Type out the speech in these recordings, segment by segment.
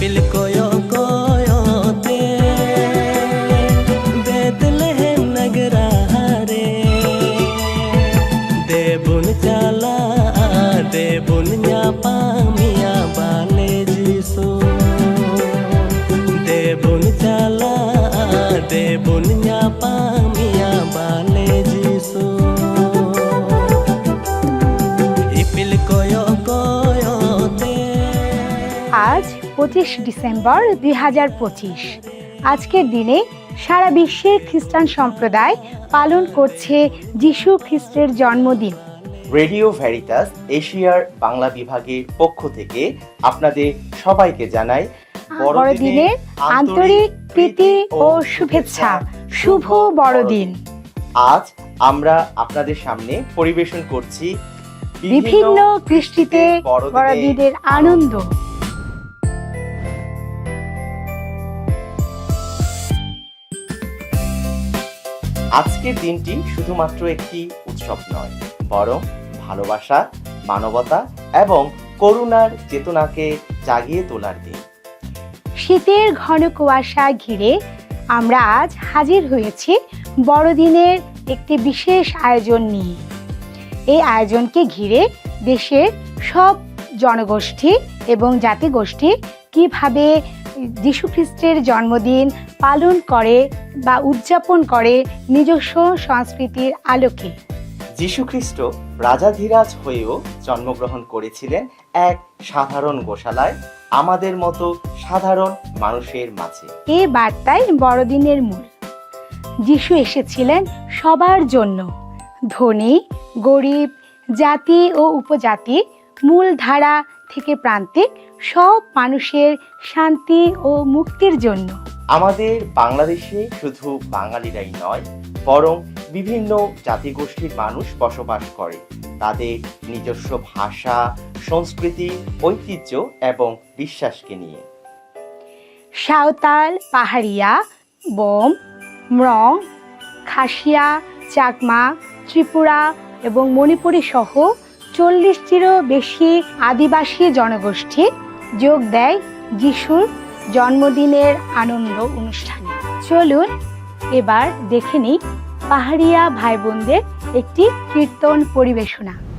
बिल्कुल পঁচিশ ডিসেম্বর দুই হাজার পঁচিশ। আজকের দিনে সারা বিশ্বের খ্রিস্টান সম্প্রদায় পালন করছে যিশু খ্রিস্টের জন্মদিন। রেডিও ভ্যারিটাস এশিয়ার বাংলা বিভাগের পক্ষ থেকে আপনাদের সবাইকে জানাই বড়দিনের আন্তরিক প্রীতি ও শুভেচ্ছা। শুভ বড়দিন। আজ আমরা আপনাদের সামনে পরিবেশন করছি বিভিন্ন কৃষ্টিতে বড়দিনের আনন্দ। আজকের দিনটি শুধুমাত্র একটি উৎসব নয়, বরং ভালোবাসা, মানবতা এবং করুণার চেতনাকে জাগিয়ে তোলার দিন। শীতের ঘন কুয়াশা ঘিরে আমরা আজ হাজির হয়েছি বড়দিনের একটি বিশেষ আয়োজন নিয়ে। এই আয়োজনকে ঘিরে দেশের সব জনগোষ্ঠী এবং জাতিগোষ্ঠী কীভাবে যীশুখ্রিস্টের জন্মদিন পালন করে বা উদযাপন করে নিজস্ব সংস্কৃতির আলোকে। যীশুখ্রিস্ট রাজাধিরাজ হয়েও জন্মগ্রহণ করেছিলেন এক সাধারণ গোশালায় আমাদের মতো সাধারণ মানুষের মাঝে। এ বার্তায় বড়দিনের মূল। যিশু এসেছিলেন সবার জন্য। ধনী গরিব জাতি ও উপজাতি মূলধারা থেকে প্রান্তিক সব মানুষের শান্তি ও মুক্তির জন্য। আমাদের বাংলাদেশে শুধু বাঙালিরাই নয় বরং বিভিন্ন জাতিগোষ্ঠীর মানুষ বসবাস করে। তাদের নিজস্ব ভাষা সংস্কৃতি ঐতিহ্য এবং বিশ্বাসকে নিয়ে। সাঁওতাল পাহাড়িয়া বোম মরং খাসিয়া চাকমা ত্রিপুরা এবং মণিপুরী সহ চল্লিশটিরও বেশি আদিবাসী জনগোষ্ঠী যোগ দেয় যিশুর জন্মদিনের আনন্দ অনুষ্ঠানে। চলুন এবার দেখে নিই পাহাড়িয়া ভাই বোনদের একটি কীর্তন পরিবেশনা।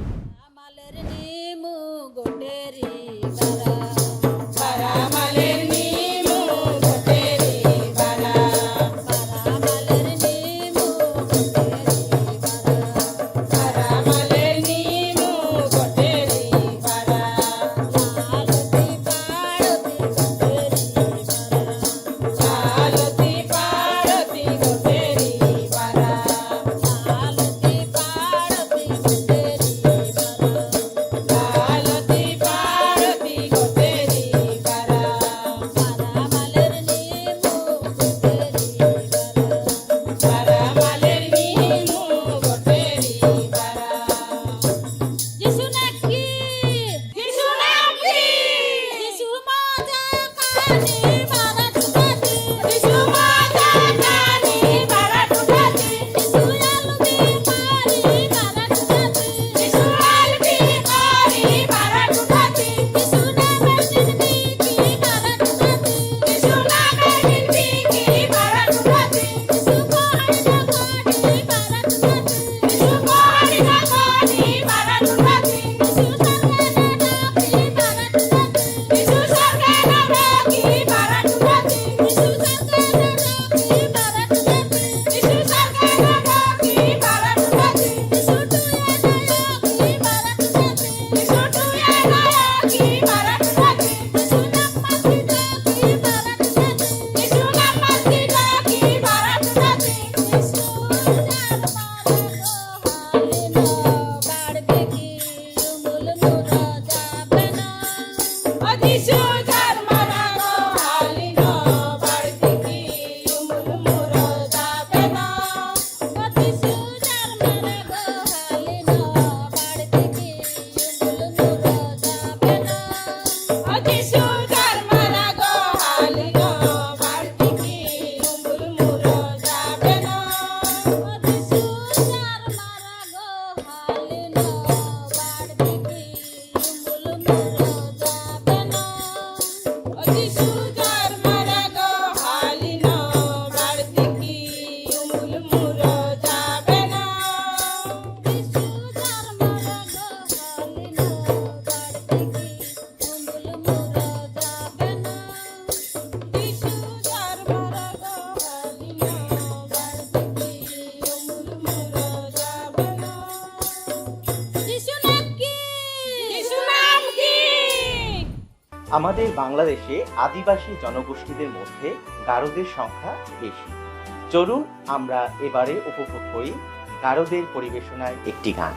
আমাদের বাংলাদেশে আদিবাসী জনগোষ্ঠীদের মধ্যে গারদের সংখ্যা বেশি। চলুন আমরা এবারে উপভোগ করি গারদের পরিবেশনায় একটি গান।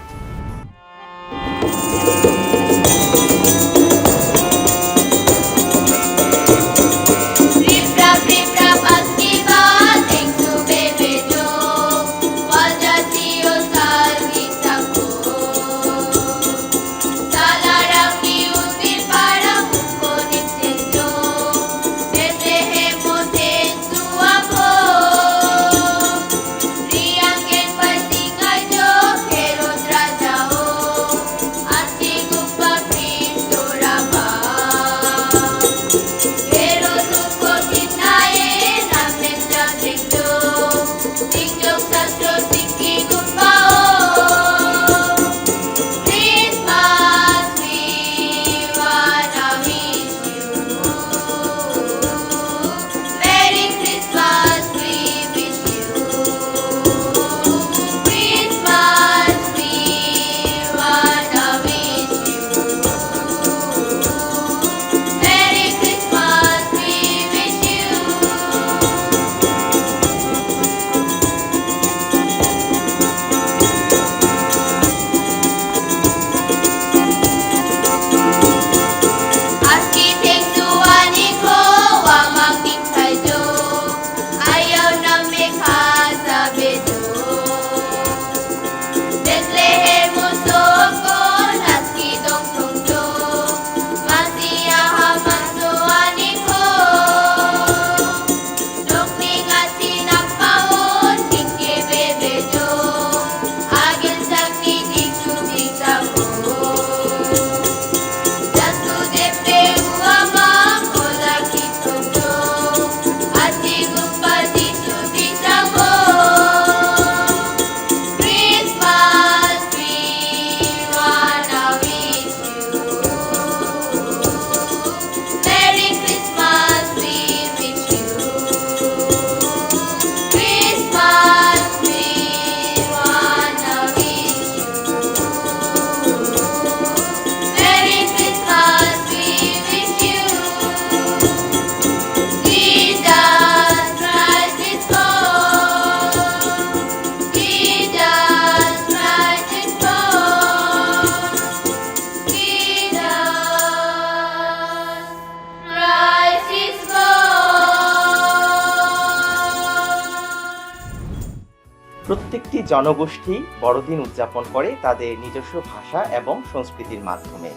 প্রত্যেকটি জনগোষ্ঠী বড়দিন উদযাপন করে তাদের নিজস্ব ভাষা এবং সংস্কৃতির মাধ্যমে।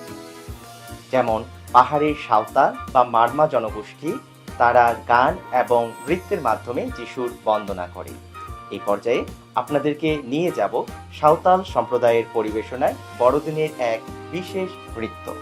যেমন পাহাড়ের সাঁওতাল বা মার্মা জনগোষ্ঠী, তারা গান এবং নৃত্যের মাধ্যমে যিশুর বন্দনা করে। এই পর্যায়ে আপনাদেরকে নিয়ে যাব সাঁওতাল সম্প্রদায়ের পরিবেশনায় বড়দিনের এক বিশেষ নৃত্য।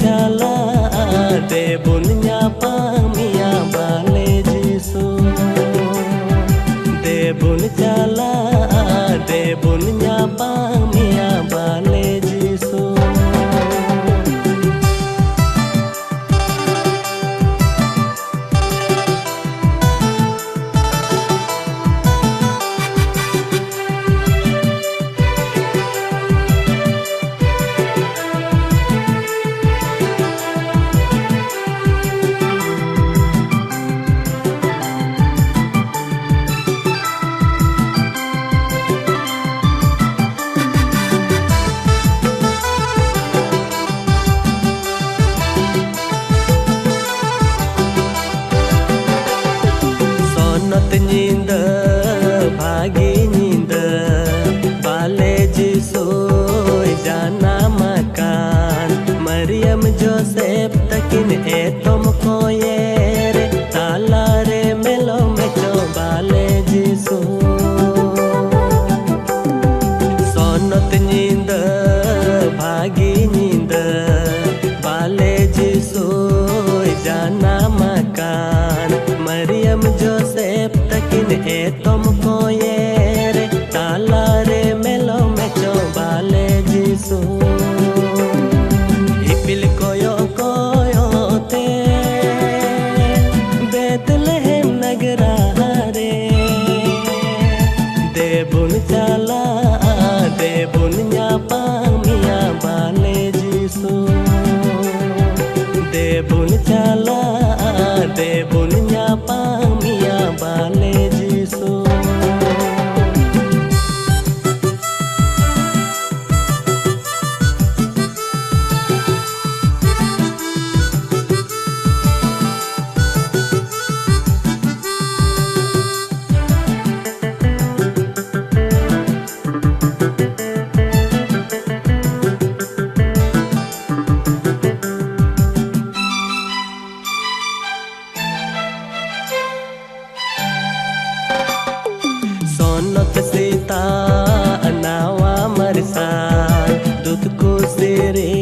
jala de bunya pamiya bale jisu de bun jala ты pamia balej সনত সীতা নাওয়া মরসান দুধ কো সেরে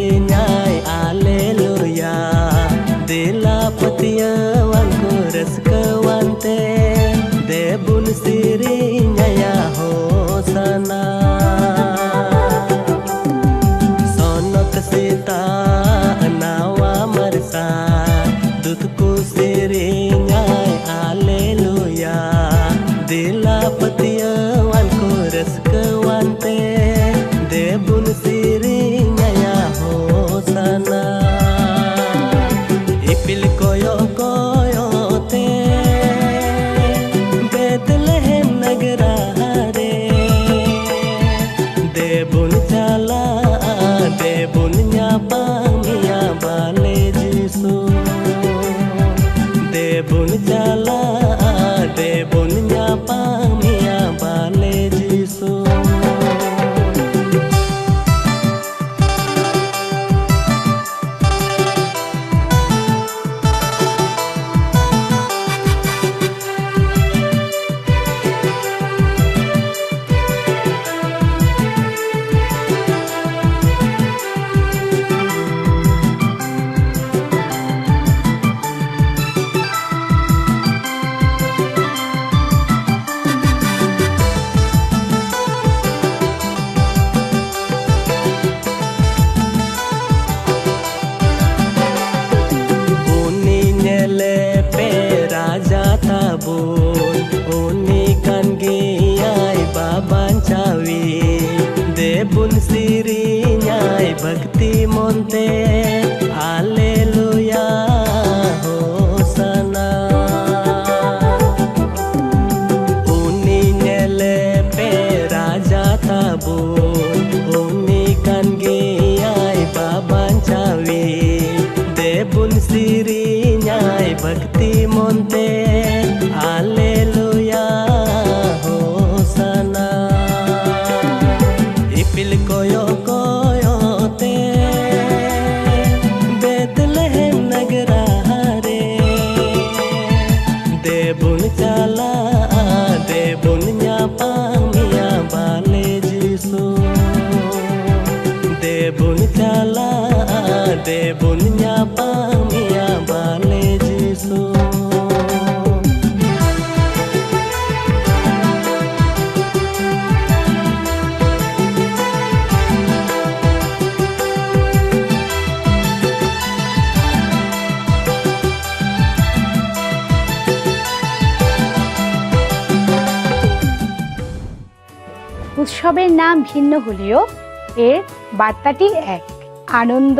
উৎসবের নাম ভিন্ন হলেও এর বার্তাটি এক আনন্দ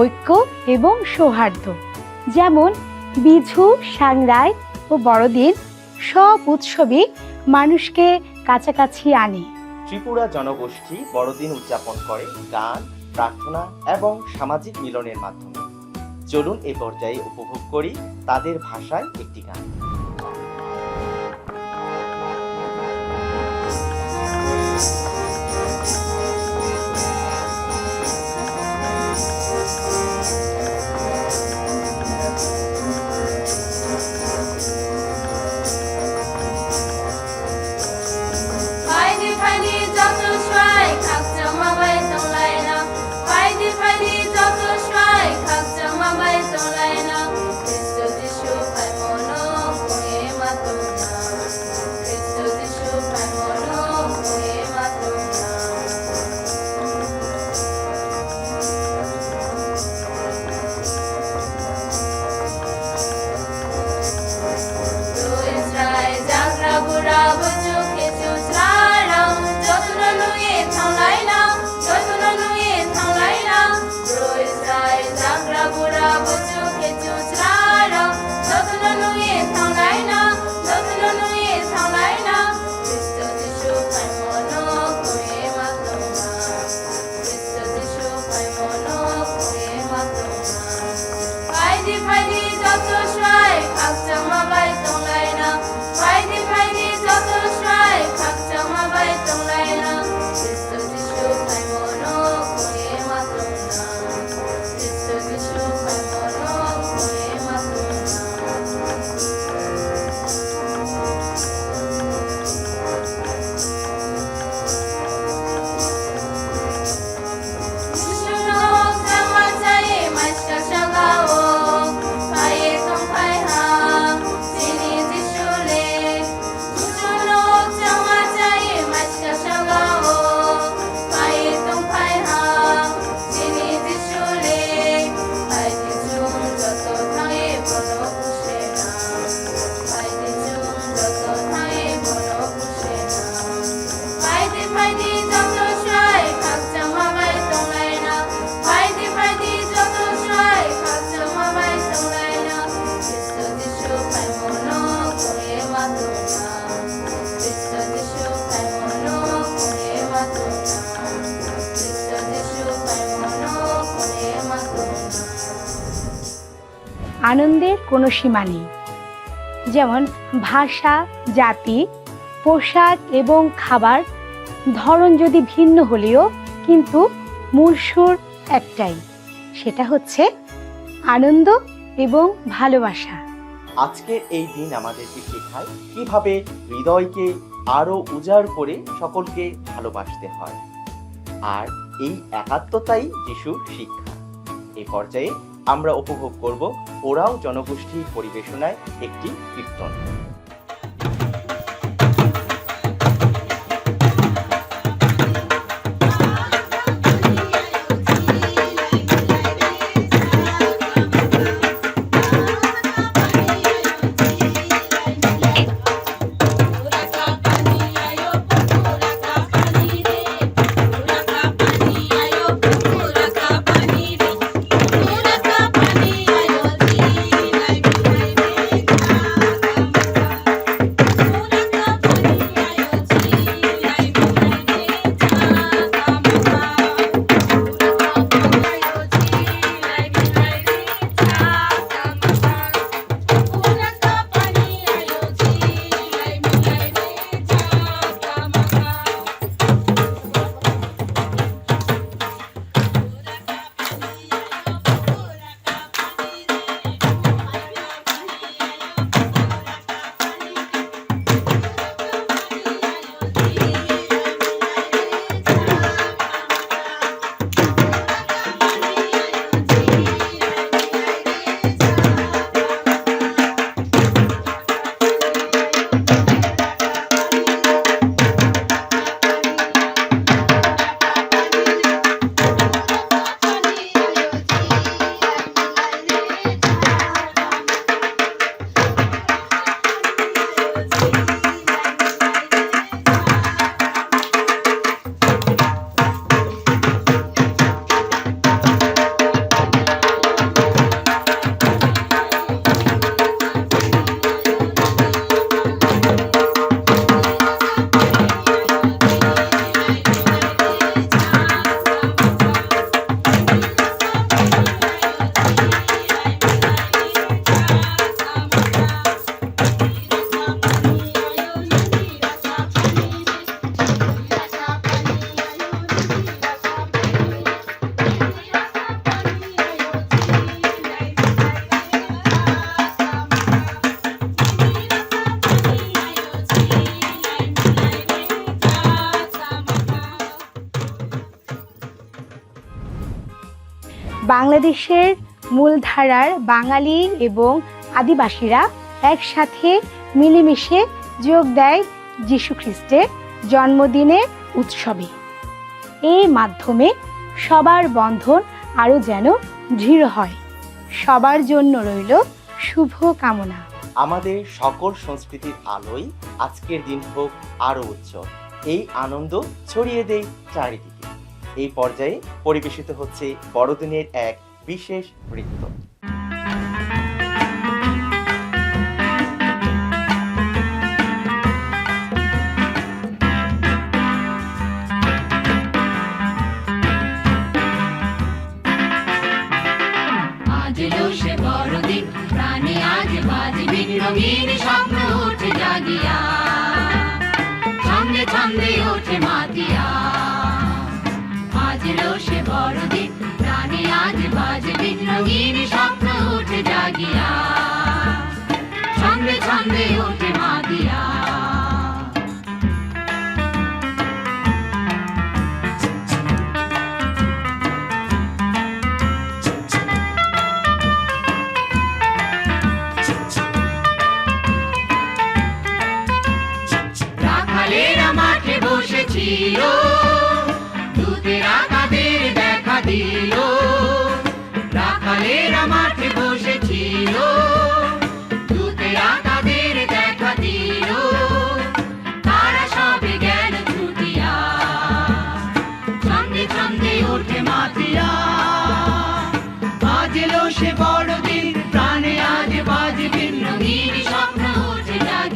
ঐক্য এবং সৌহার্দ্য। যেমন বিঝু সাংরাই ও বড়দিন সব উৎসবই মানুষকে কাছাকাছি আনে। ত্রিপুরা জনগোষ্ঠী বড়দিন উদযাপন করে গান, প্রার্থনা এবং সামাজিক মিলনের মাধ্যমে। চলুন এ পর্যায়ে উপভোগ করি তাদের ভাষায় একটি গান। কোনো সীমা নেই। যেমন ভাষা, জাতি, পোশাক এবং খাবার ধরন যদি ভিন্ন হলেও কিন্তু মূল সুর একটাই, সেটা হচ্ছে আনন্দ এবং ভালোবাসা। আজকের এই দিন আমাদেরকে শেখায় কীভাবে হৃদয়কে আরও উজাড় করে সকলকে ভালোবাসতে হয়। আর এই একাত্মতাই যিশুর শিক্ষা। এই পর্যায়ে আমরা উপভোগ করব ওরাও জনগোষ্ঠী পরিবেশনায় একটি কীর্তন। বাংলাদেশের মূলধারার বাঙালি এবং আদিবাসীরা একসাথে মিলেমিশে যোগ দেয় খ্রিস্টের জন্মদিনের উৎসবে। এই মাধ্যমে সবার বন্ধন আরও যেন দৃঢ় হয়। সবার জন্য রইল শুভ কামনা আমাদের সকল সংস্কৃতির আলোয় আজকের দিন হোক আরও উজ্জ্বল। এই আনন্দ ছড়িয়ে দেয় চারিদিকে। এই পর্যায়ে পরিবেশিত হচ্ছে বড়দিনের এক বিশেষ নৃত্য রঙিন স্বপ্ন উঠে জাগিয়া। ছন্দে ছন্দে ওঠে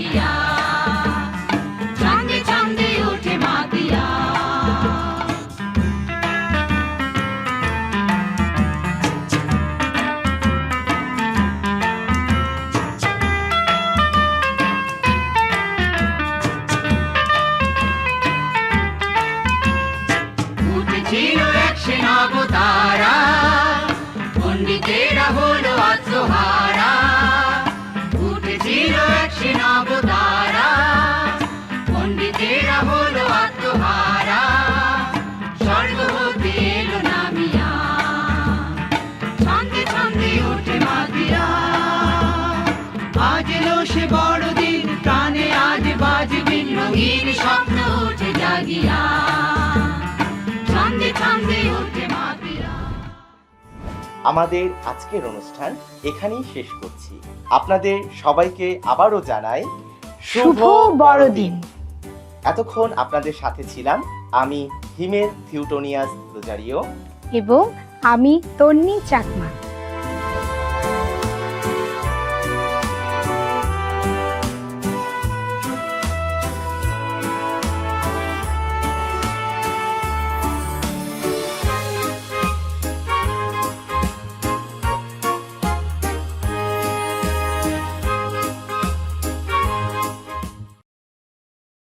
ওঠে রঙিন স্বপ্ন ওঠে জাগিয়া। ছন্দে ছন্দে ওঠে আমাদের আজকের অনুষ্ঠান এখানেই শেষ করছি। আপনাদের সবাইকে আবারও জানাই শুভ বড়দিন। এতক্ষণ আপনাদের সাথে ছিলাম আমি হিমেল থিউটোনিয়াস রোজারিও। এবং আমি তন্নি চাকমা।